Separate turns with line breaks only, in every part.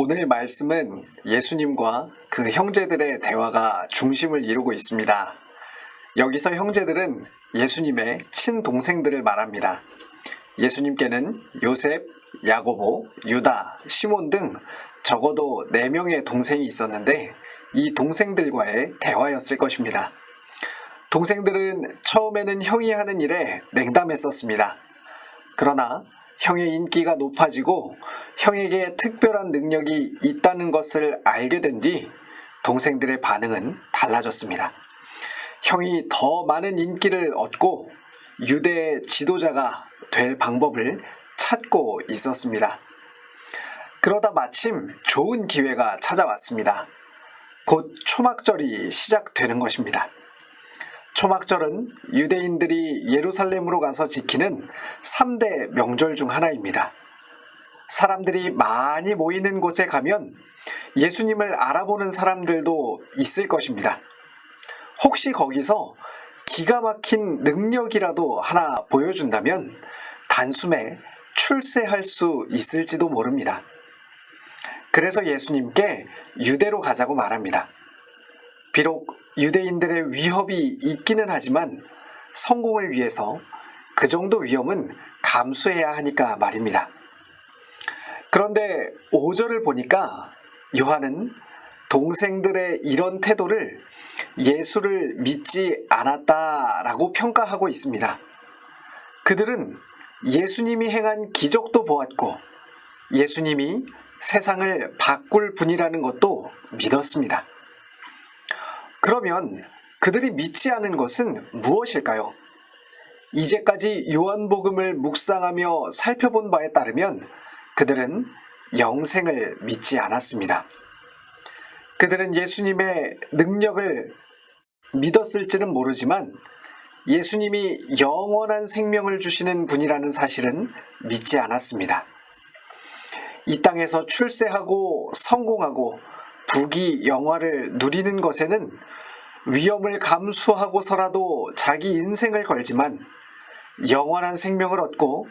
오늘 말씀은 예수님과 그 형제들의 대화가 중심을 이루고 있습니다. 여기서 형제들은 예수님의 친동생들을 말합니다. 예수님께는 요셉, 야고보, 유다, 시몬 등 적어도 4명의 동생이 있었는데 이 동생들과의 대화였을 것입니다. 동생들은 처음에는 형이 하는 일에 냉담했었습니다. 그러나 형의 인기가 높아지고 형에게 특별한 능력이 있다는 것을 알게 된 뒤 동생들의 반응은 달라졌습니다. 형이 더 많은 인기를 얻고 유대의 지도자가 될 방법을 찾고 있었습니다. 그러다 마침 좋은 기회가 찾아왔습니다. 곧 초막절이 시작되는 것입니다. 초막절은 유대인들이 예루살렘으로 가서 지키는 3대 명절 중 하나입니다. 사람들이 많이 모이는 곳에 가면 예수님을 알아보는 사람들도 있을 것입니다. 혹시 거기서 기가 막힌 능력이라도 하나 보여준다면 단숨에 출세할 수 있을지도 모릅니다. 그래서 예수님께 유대로 가자고 말합니다. 비록 유대인들의 위협이 있기는 하지만 성공을 위해서 그 정도 위험은 감수해야 하니까 말입니다. 그런데 5절을 보니까 요한은 동생들의 이런 태도를 예수를 믿지 않았다라고 평가하고 있습니다. 그들은 예수님이 행한 기적도 보았고 예수님이 세상을 바꿀 분이라는 것도 믿었습니다. 그러면 그들이 믿지 않은 것은 무엇일까요? 이제까지 요한복음을 묵상하며 살펴본 바에 따르면 그들은 영생을 믿지 않았습니다. 그들은 예수님의 능력을 믿었을지는 모르지만 예수님이 영원한 생명을 주시는 분이라는 사실은 믿지 않았습니다. 이 땅에서 출세하고 성공하고 부귀 영화를 누리는 것에는 위험을 감수하고서라도 자기 인생을 걸지만 영원한 생명을 얻고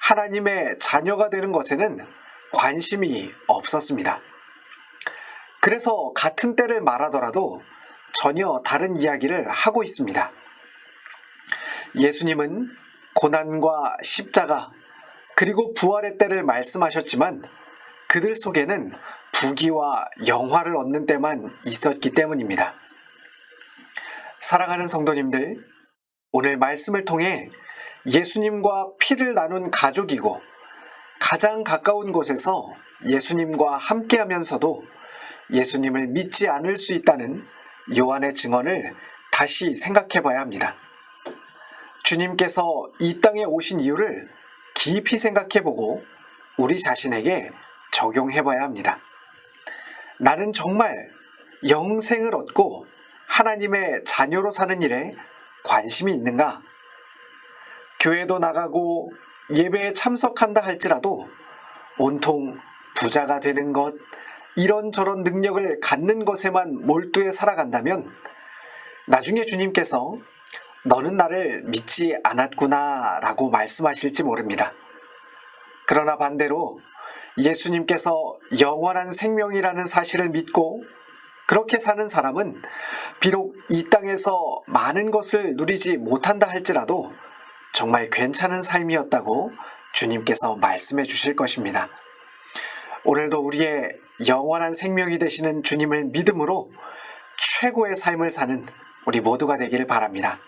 하나님의 자녀가 되는 것에는 관심이 없었습니다. 그래서 같은 때를 말하더라도 전혀 다른 이야기를 하고 있습니다. 예수님은 고난과 십자가 그리고 부활의 때를 말씀하셨지만 그들 속에는 부귀와 영화를 얻는 때만 있었기 때문입니다. 사랑하는 성도님들, 오늘 말씀을 통해 예수님과 피를 나눈 가족이고 가장 가까운 곳에서 예수님과 함께 하면서도 예수님을 믿지 않을 수 있다는 요한의 증언을 다시 생각해 봐야 합니다. 주님께서 이 땅에 오신 이유를 깊이 생각해 보고 우리 자신에게 적용해 봐야 합니다. 나는 정말 영생을 얻고 하나님의 자녀로 사는 일에 관심이 있는가? 교회도 나가고 예배에 참석한다 할지라도 온통 부자가 되는 것, 이런저런 능력을 갖는 것에만 몰두해 살아간다면 나중에 주님께서 너는 나를 믿지 않았구나 라고 말씀하실지 모릅니다. 그러나 반대로 예수님께서 영원한 생명이라는 사실을 믿고 그렇게 사는 사람은 비록 이 땅에서 많은 것을 누리지 못한다 할지라도 정말 괜찮은 삶이었다고 주님께서 말씀해 주실 것입니다. 오늘도 우리의 영원한 생명이 되시는 주님을 믿음으로 최고의 삶을 사는 우리 모두가 되기를 바랍니다.